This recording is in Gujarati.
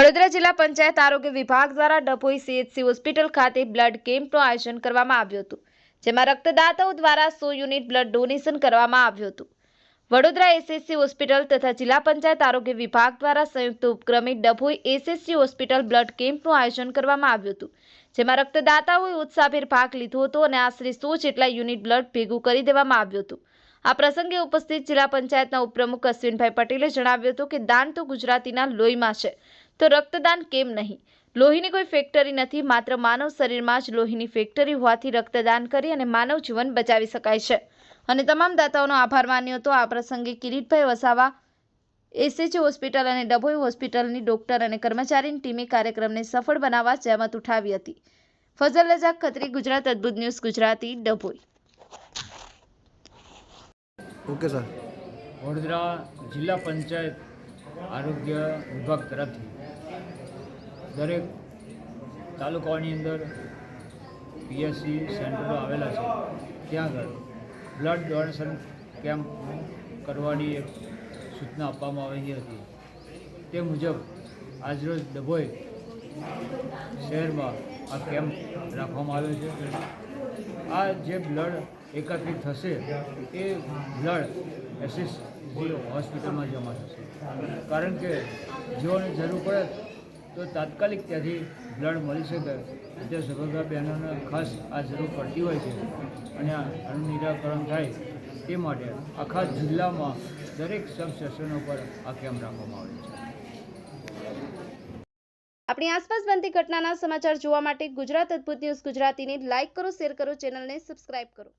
જિલ્લા પંચાયત આરોગ્ય વિભાગ દ્વારા ડભોઈ સીએચસી હોસ્પિટલ ખાતે બ્લડ કેમ્પનું આયોજન કરવામાં આવ્યું હતું, જેમાં રક્તદાતાઓ દ્વારા સો યુનિટ બ્લડ ડોનેશન કરવામાં આવ્યું હતું. વડોદરા એસએસસી હોસ્પિટલ તથા જિલ્લા પંચાયત આરોગ્ય વિભાગ દ્વારા સંયુક્ત ઉપક્રમે ડભોઈ એસએસસી હોસ્પિટલ બ્લડ કેમ્પનું આયોજન કરવામાં આવ્યું હતું, જેમાં રક્તદાતાઓએ ઉત્સાહભેર ભાગ લીધો હતો અને આશરે સો જેટલા યુનિટ બ્લડ ભેગું કરી દેવામાં આવ્યું હતું. આ પ્રસંગે ઉપસ્થિત જિલ્લા પંચાયતના ઉપપ્રમુખ અશ્વિનભાઈ પટેલે જણાવ્યું હતું કે દાન તો ગુજરાતીના લોહીમાં છે તો રક્તદાન કેમ નહીં? લોહીની કોઈ ફેક્ટરી નથી માત્ર માનવ શરીરમાં જ લોહીની ફેક્ટરી હોવાથી રક્તદાન કરી અને માનવ જીવન બચાવી શકાય છે. અને તમામ દાતાઓનો આભાર માન્યો હતો. આ પ્રસંગે કિરીટભાઈ વસાવા એસએચ હોસ્પિટલ અને ડભોઈ હોસ્પિટલની ડોક્ટર અને કર્મચારીની ટીમે કાર્યક્રમને સફળ બનાવવા જહેમત ઉઠાવી હતી. Fazal Rajak Khatri Gujarat Adbhut news Gujarati Dabhoi. Okay sir. Vadodara જિલ્લા પંચાયત આરોગ્ય વિભાગ તરફથી દરેક તાલુકાઓની અંદર પીએસસી સેન્ટરો આવેલા છે. ત્યાં આગળ બ્લડ ડોનેશન કેમ્પ કરવાની એક સૂચના આપવામાં આવી હતી. તે મુજબ આજરોજ ડભોઈ શહેરમાં આ કેમ્પ રાખવામાં આવ્યો છે. આ જે બ્લડ એકત્રિત થશે એ બ્લડ એસિસ હોસ્પિટલમાં જમા થશે. કારણ કે જેઓને જરૂર પડે તો તાત્કાલિક ત્યાંથી બ્લડ મળી શકે. જે સગર્ભા બહેનોને ખાસ આ જરૂર પડતી હોય છે અને આનું નિરાકરણ થાય તે માટે આખા જિલ્લામાં દરેક સબ સ્ટેશનો પર આ કેમ્પ રાખવામાં આવે છે. આપણી આસપાસ બનતી ઘટનાના સમાચાર જોવા માટે ગુજરાત અદ્ભુત ન્યૂઝ ગુજરાતીને લાઇક કરો, શેર કરો, ચેનલને સબસ્ક્રાઇબ કરો.